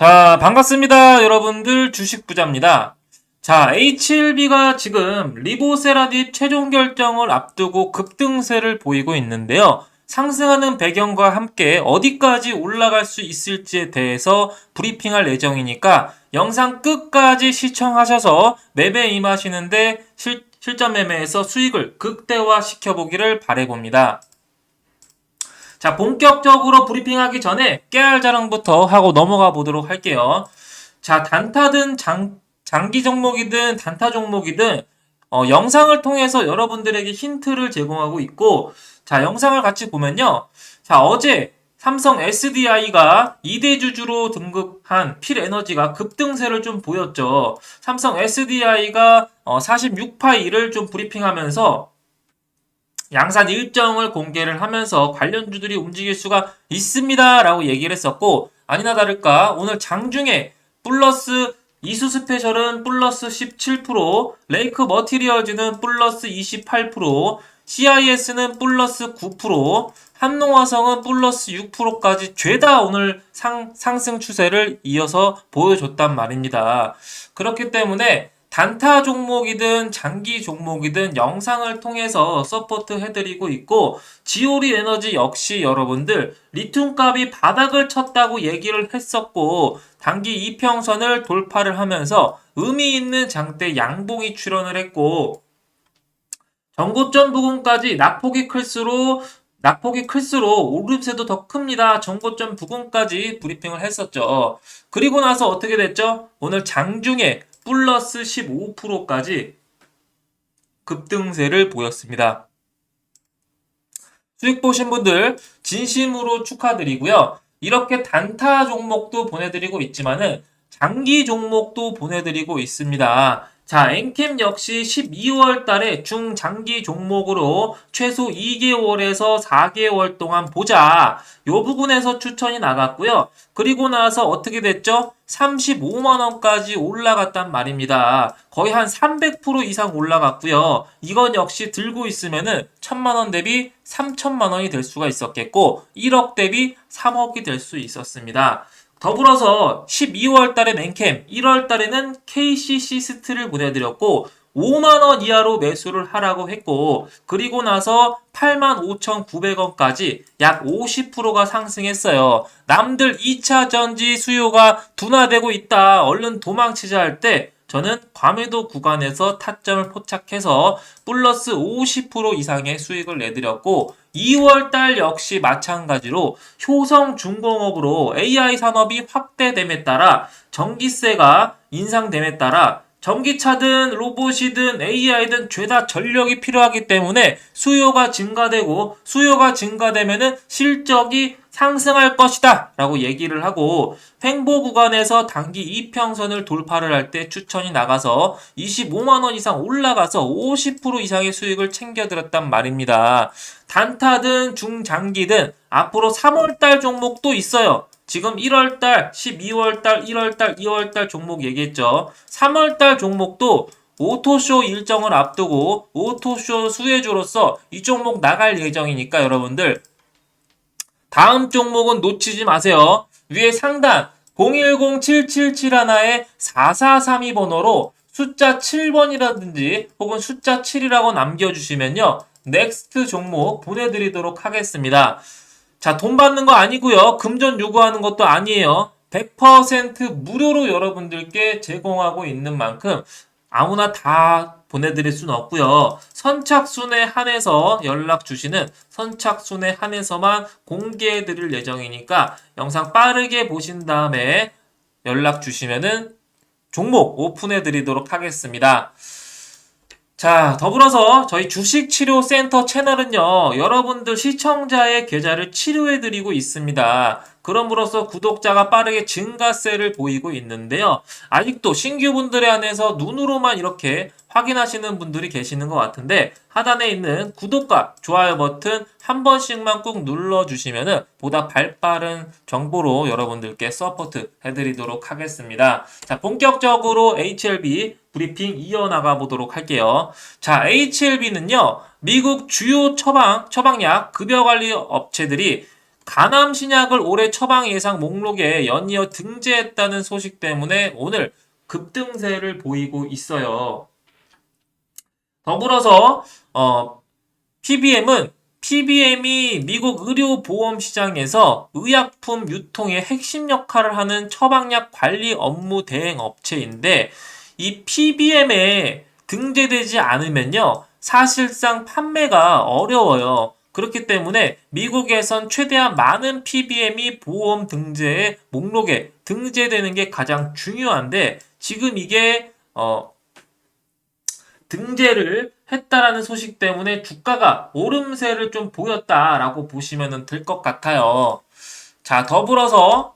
자, 반갑습니다. 여러분들 주식 부자입니다. 자, HLB가 지금 리보세라딥 최종 결정을 앞두고 급등세를 보이고 있는데요. 상승하는 배경과 함께 어디까지 올라갈 수 있을지에 대해서 브리핑할 예정이니까 영상 끝까지 시청하셔서 매매 임하시는데 실, 실전 매매에서 수익을 극대화 시켜 보기를 바래봅니다. 자, 본격적으로 브리핑하기 전에 깨알 자랑부터 하고 넘어가 보도록 할게요. 자, 단타든 장, 장기 종목이든 단타 종목이든 어, 영상을 통해서 여러분들에게 힌트를 제공하고 있고, 자, 영상을 같이 보면요. 자, 어제 삼성 SDI가 2대 주주로 등극한 필에너지가 급등세를 좀 보였죠. 삼성 SDI가 어, 46파이를 좀 브리핑하면서 양산 일정을 공개를 하면서 관련주들이 움직일 수가 있습니다. 라고 얘기를 했었고, 아니나 다를까, 오늘 장중에 플러스 이수 스페셜은 플러스 17%, 레이크 머티리얼즈는 플러스 28%, CIS는 플러스 9%, 한농화성은 플러스 6%까지 죄다 오늘 상, 상승 추세를 이어서 보여줬단 말입니다. 그렇기 때문에 단타 종목이든 장기 종목이든 영상을 통해서 서포트 해드리고 있고 지오리 에너지 역시 여러분들 리튬 값이 바닥을 쳤다고 얘기를 했었고 단기 이평선을 돌파를 하면서 의미 있는 장대 양봉이 출현을 했고 전고점 부근까지 낙폭이 클수록 낙폭이 클수록 오름세도 더 큽니다. 전고점 부근까지 브리핑을 했었죠. 그리고 나서 어떻게 됐죠? 오늘 장중에 플러스 15%까지 급등세를 보였습니다. 수익 보신 분들 진심으로 축하드리고요. 이렇게 단타 종목도 보내드리고 있지만은 장기 종목도 보내드리고 있습니다. 자, 엔캠 역시 12월 달에 중장기 종목으로 최소 2개월에서 4개월 동안 보자. 요 부분에서 추천이 나갔고요. 그리고 나서 어떻게 됐죠? 35만원까지 올라갔단 말입니다. 거의 한 300% 이상 올라갔고요. 이건 역시 들고 있으면은 1000만원 대비 3000만원이 될 수가 있었겠고, 1억 대비 3억이 될 수 있었습니다. 더불어서 12월 달에 맨캠, 1월 달에는 KCC 스트를 보내드렸고 5만 원 이하로 매수를 하라고 했고 그리고 나서 85,900원까지 약 50%가 상승했어요. 남들 2차 전지 수요가 둔화되고 있다. 얼른 도망치자 할 때 저는 과매도 구간에서 타점을 포착해서 플러스 50% 이상의 수익을 내드렸고 2월 달 역시 마찬가지로 효성 중공업으로 AI 산업이 확대됨에 따라 전기세가 인상됨에 따라 전기차든 로봇이든 AI든 죄다 전력이 필요하기 때문에 수요가 증가되고 수요가 증가되면은 실적이 상승할 것이다 라고 얘기를 하고 횡보 구간에서 단기 이평선을 돌파를 할 때 추천이 나가서 25만원 이상 올라가서 50% 이상의 수익을 챙겨들었단 말입니다. 단타든 중장기든 앞으로 3월달 종목도 있어요. 지금 1월달, 12월달, 1월달, 2월달 종목 얘기했죠. 3월달 종목도 오토쇼 일정을 앞두고 오토쇼 수혜주로서 이 종목 나갈 예정이니까 여러분들 다음 종목은 놓치지 마세요. 위에 상단 010-7771에 4432 번호로 숫자 7번이라든지 혹은 숫자 7이라고 남겨주시면요. 넥스트 종목 보내드리도록 하겠습니다. 자, 돈 받는 거 아니고요. 금전 요구하는 것도 아니에요. 100% 무료로 여러분들께 제공하고 있는 만큼 아무나 다 보내드릴 수는 없고요. 선착순에 한해서 연락 주시는 선착순에 한해서만 공개해 드릴 예정이니까 영상 빠르게 보신 다음에 연락 주시면은 종목 오픈해 드리도록 하겠습니다. 자, 더불어서 저희 주식치료센터 채널은요, 여러분들 시청자의 계좌를 치료해드리고 있습니다. 그럼으로써 구독자가 빠르게 증가세를 보이고 있는데요. 아직도 신규분들에 한해서 눈으로만 이렇게 확인하시는 분들이 계시는 것 같은데 하단에 있는 구독과 좋아요 버튼 한 번씩만 꾹 눌러주시면은 보다 발빠른 정보로 여러분들께 서포트 해드리도록 하겠습니다. 자, 본격적으로 HLB 브리핑 이어나가 보도록 할게요. 자, HLB는요, 미국 주요 처방, 처방약 급여 관리 업체들이 가남 신약을 올해 처방 예상 목록에 연이어 등재했다는 소식 때문에 오늘 급등세를 보이고 있어요. 더불어서 어, PBM은 PBM이 미국 의료보험 시장에서 의약품 유통의 핵심 역할을 하는 처방약 관리 업무 대행 업체인데 이 PBM에 등재되지 않으면요 사실상 판매가 어려워요. 그렇기 때문에 미국에선 최대한 많은 PBM이 보험 등재의 목록에 등재되는 게 가장 중요한데 지금 이게 어, 등재를 했다라는 소식 때문에 주가가 오름세를 좀 보였다라고 보시면 될 것 같아요. 자, 더불어서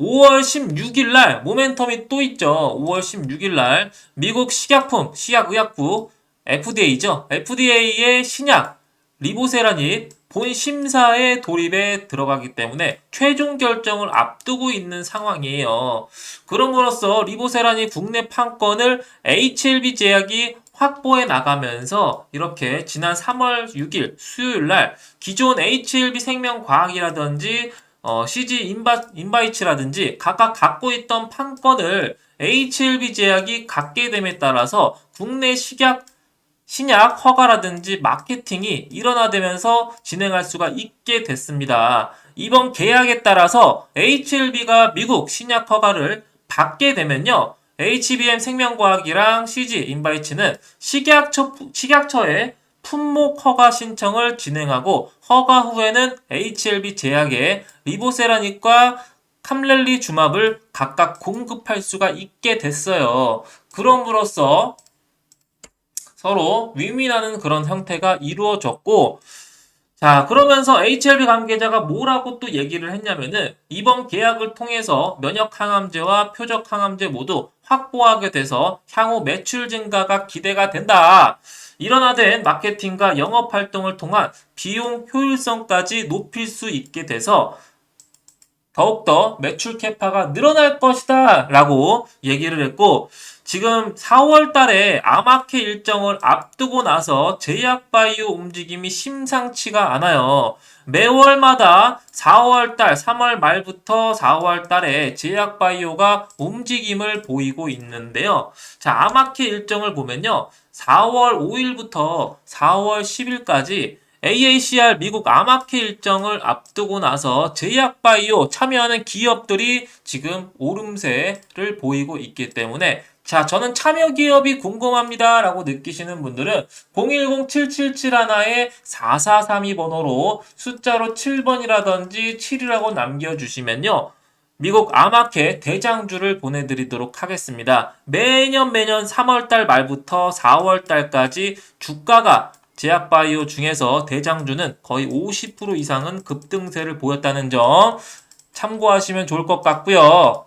5월 16일 날 모멘텀이 또 있죠. 5월 16일 날 미국 식약품, 식약의약부 FDA죠. FDA의 신약 리보세라닛 본 심사에 돌입에 들어가기 때문에 최종 결정을 앞두고 있는 상황이에요. 그럼으로써 리보세라닛 국내 판권을 HLB 제약이 확보해 나가면서 이렇게 지난 3월 6일 수요일 날 기존 HLB 생명과학이라든지 어, CG 인바, 인바이츠라든지 각각 갖고 있던 판권을 HLB 제약이 갖게 됨에 따라서 국내 식약 신약 허가라든지 마케팅이 일어나되면서 진행할 수가 있게 됐습니다. 이번 계약에 따라서 HLB가 미국 신약 허가를 받게 되면요. HBM 생명과학이랑 CG 인바이츠는 식약처, 식약처에 품목 허가 신청을 진행하고 허가 후에는 HLB 제약에 리보세라닉과 캄렐리 주맙을 각각 공급할 수가 있게 됐어요. 그럼으로써 서로 윈윈하는 그런 형태가 이루어졌고 자, 그러면서 HLB 관계자가 뭐라고 또 얘기를 했냐면은 이번 계약을 통해서 면역 항암제와 표적 항암제 모두 확보하게 돼서 향후 매출 증가가 기대가 된다. 일어나된 마케팅과 영업 활동을 통한 비용 효율성까지 높일 수 있게 돼서 더욱더 매출 캐파가 늘어날 것이다 라고 얘기를 했고 지금 4월 달에 아마케 일정을 앞두고 나서 제약바이오 움직임이 심상치가 않아요. 매월마다 4월 달, 3월 말부터 4월 달에 제약바이오가 움직임을 보이고 있는데요. 자, 아마케 일정을 보면요. 4월 5일부터 4월 10일까지 AACR 미국 아마케 일정을 앞두고 나서 제약바이오 참여하는 기업들이 지금 오름세를 보이고 있기 때문에 자, 저는 참여 기업이 궁금합니다. 라고 느끼시는 분들은 010-777-1에-4432 번호로 숫자로 7번이라든지 7이라고 남겨주시면요. 미국 아마케 대장주를 보내드리도록 하겠습니다. 매년 매년 3월달 말부터 4월달까지 주가가 제약바이오 중에서 대장주는 거의 50% 이상은 급등세를 보였다는 점 참고하시면 좋을 것 같고요.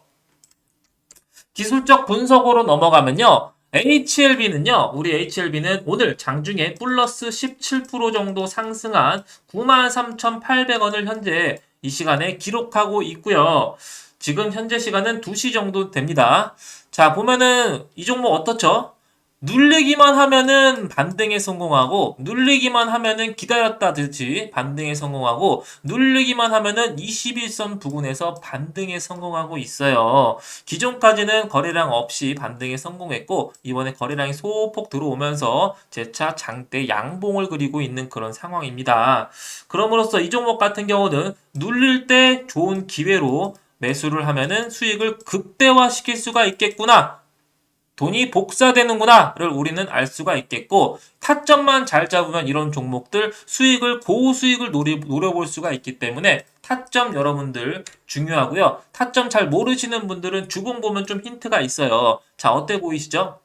기술적 분석으로 넘어가면요. HLB는요, 우리 HLB는 오늘 장중에 플러스 17% 정도 상승한 93,800원을 현재 이 시간에 기록하고 있고요. 지금 현재 시간은 2시 정도 됩니다. 자, 보면은 이 종목 어떻죠? 눌리기만 하면은 반등에 성공하고 눌리기만 하면은 기다렸다듯이 반등에 성공하고 눌리기만 하면은 21선 부근에서 반등에 성공하고 있어요. 기존까지는 거래량 없이 반등에 성공했고 이번에 거래량이 소폭 들어오면서 재차 장대 양봉을 그리고 있는 그런 상황입니다. 그럼으로써 이 종목 같은 경우는 눌릴 때 좋은 기회로 매수를 하면은 수익을 극대화시킬 수가 있겠구나. 돈이 복사되는구나를 우리는 알 수가 있겠고 타점만 잘 잡으면 이런 종목들 수익을 고수익을 노려볼 수가 있기 때문에 타점 여러분들 중요하고요. 타점 잘 모르시는 분들은 주봉 보면 좀 힌트가 있어요. 자 어때 보이시죠?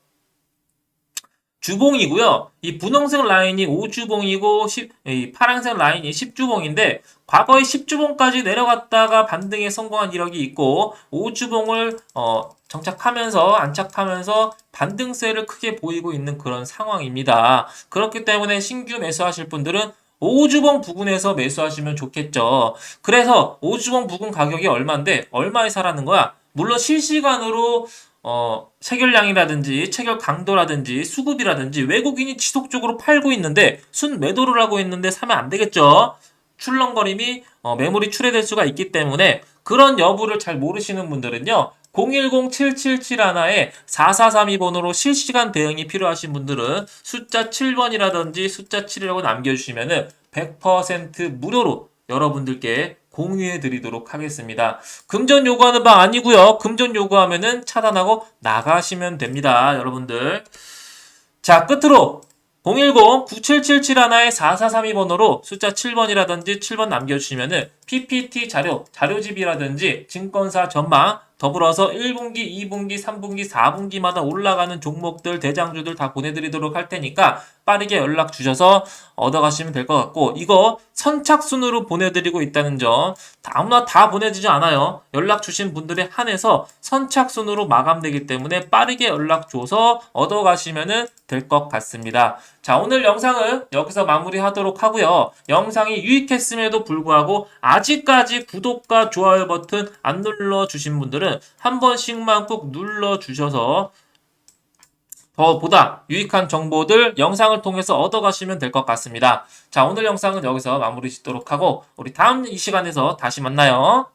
주봉이고요. 이 분홍색 라인이 5주봉이고 10, 이 파란색 라인이 10주봉인데 과거에 10주봉까지 내려갔다가 반등에 성공한 이력이 있고 5주봉을 어, 정착하면서 안착하면서 반등세를 크게 보이고 있는 그런 상황입니다. 그렇기 때문에 신규 매수하실 분들은 5주봉 부근에서 매수하시면 좋겠죠. 그래서 5주봉 부근 가격이 얼마인데 얼마에 사라는 거야? 물론 실시간으로 어, 체결량이라든지 체결 강도라든지 수급이라든지 외국인이 지속적으로 팔고 있는데 순 매도를 하고 있는데 사면 안 되겠죠. 출렁거림이 어, 매물이 출회될 수가 있기 때문에 그런 여부를 잘 모르시는 분들은요. 010-777-1에 4432번으로 실시간 대응이 필요하신 분들은 숫자 7번이라든지 숫자 7이라고 남겨주시면 은 100% 무료로 여러분들께 공유해 드리도록 하겠습니다. 금전 요구하는 방 아니고요. 금전 요구하면은 차단하고 나가시면 됩니다. 여러분들. 자, 끝으로 010-9777-1에 4432번으로 숫자 7번이라든지 7번 남겨주시면은 PPT 자료, 자료집이라든지 증권사 전망, 더불어서 1분기, 2분기, 3분기, 4분기마다 올라가는 종목들, 대장주들 다 보내드리도록 할 테니까 빠르게 연락 주셔서 얻어가시면 될 것 같고, 이거 선착순으로 보내드리고 있다는 점, 다 아무나 다 보내주지 않아요. 연락 주신 분들에 한해서 선착순으로 마감되기 때문에 빠르게 연락 줘서 얻어가시면 될 것 같습니다. 자, 오늘 영상은 여기서 마무리하도록 하고요. 영상이 유익했음에도 불구하고 아직까지 구독과 좋아요 버튼 안 눌러주신 분들은 한 번씩만 꼭 눌러주셔서 더 보다 유익한 정보들 영상을 통해서 얻어가시면 될 것 같습니다. 자, 오늘 영상은 여기서 마무리 짓도록 하고 우리 다음 이 시간에서 다시 만나요.